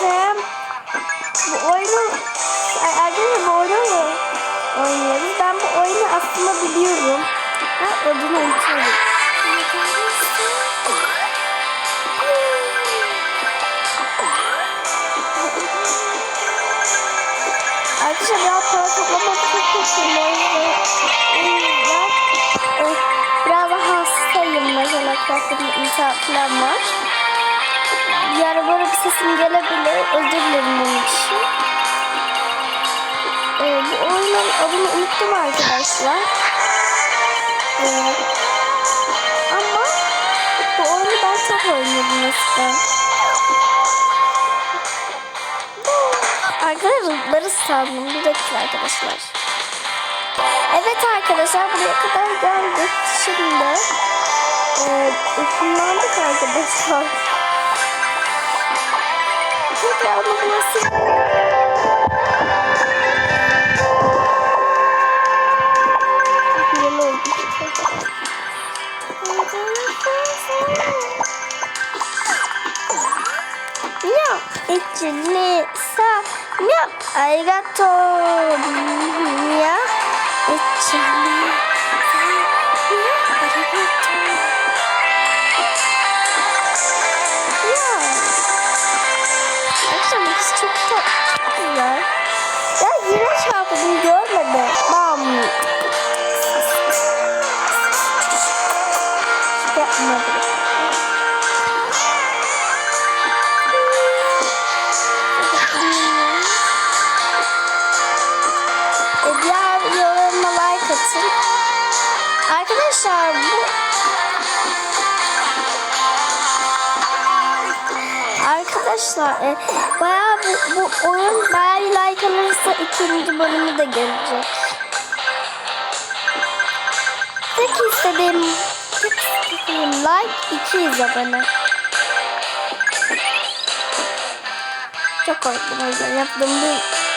Neyse. Bu oyunu Ay, arkadaşlar bu oyunu oynuyoruz. Ben bu oyunu aslında biliyorum. Ha, adını unutuyorum. Arkadaşlar biraz para toplamak çok yüzden, e, biraz da hastayım mesela kıyafetimde intihar falan var. Bir sesim gelebilir. Unuttum arkadaşlar. Ee, ama bu oyunu ben çok oynuyordum eskiden. Arkadaşlar sandım. Bir dakika arkadaşlar. Evet arkadaşlar buraya kadar geldik. Şimdi e, ışınlandık arkadaşlar. Tekrar ama içli sa ya, arigato. Ya, içli sa ya, arigato. Ya. Akşam bu kız çok tatlı. Ya Ya Arkadaşlar e, bayağı bu, bu oyun bayağı like alırsa ikinci bölümü de gelecek. Tek istediğim tek istediğim like 200 abone. Çok korktum o yüzden yaptım bu.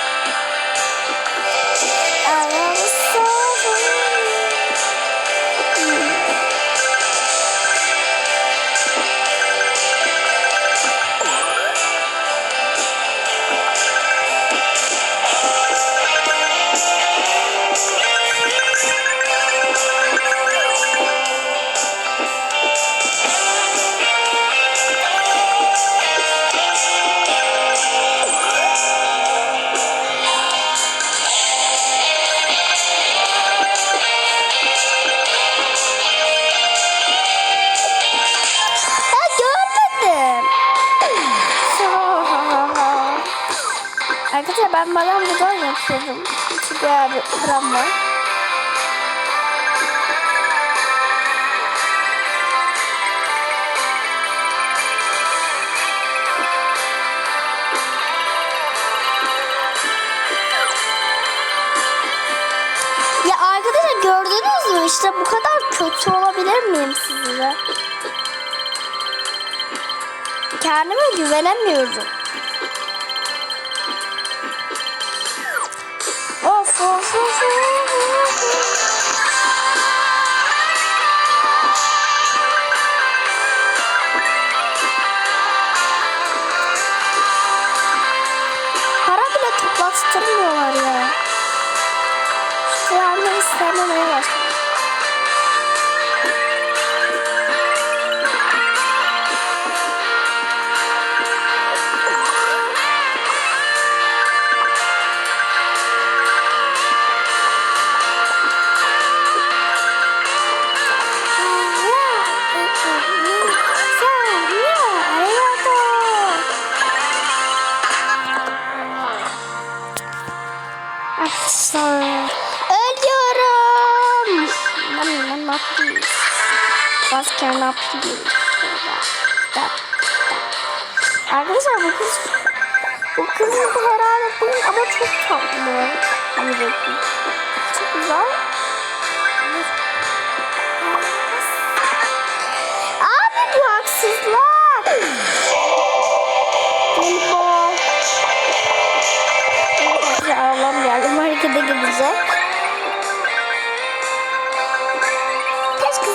Arkadaşlar ben bana buradan yapıyorum. Çünkü bir kuram var. Ya arkadaşlar gördünüz mü işte bu kadar kötü olabilir miyim size? Kendime güvenemiyorum. Toplattırmıyorlar ya. Şu silahları istememeye başladım. Arkadaşlar ölüyorum. Ben ben ne yapayım? Başka ne yapayım? Da, da. Arkadaşlar bu kız bu kızın da herhalde bu ama çok tatlı. Çok güzel.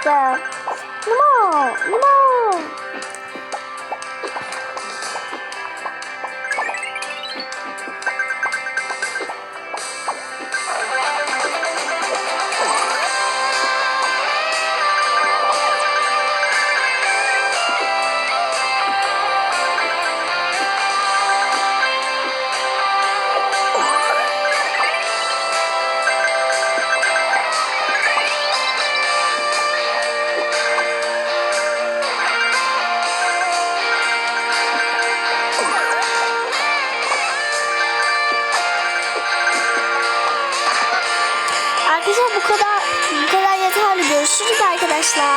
した。Görüşürüz arkadaşlar.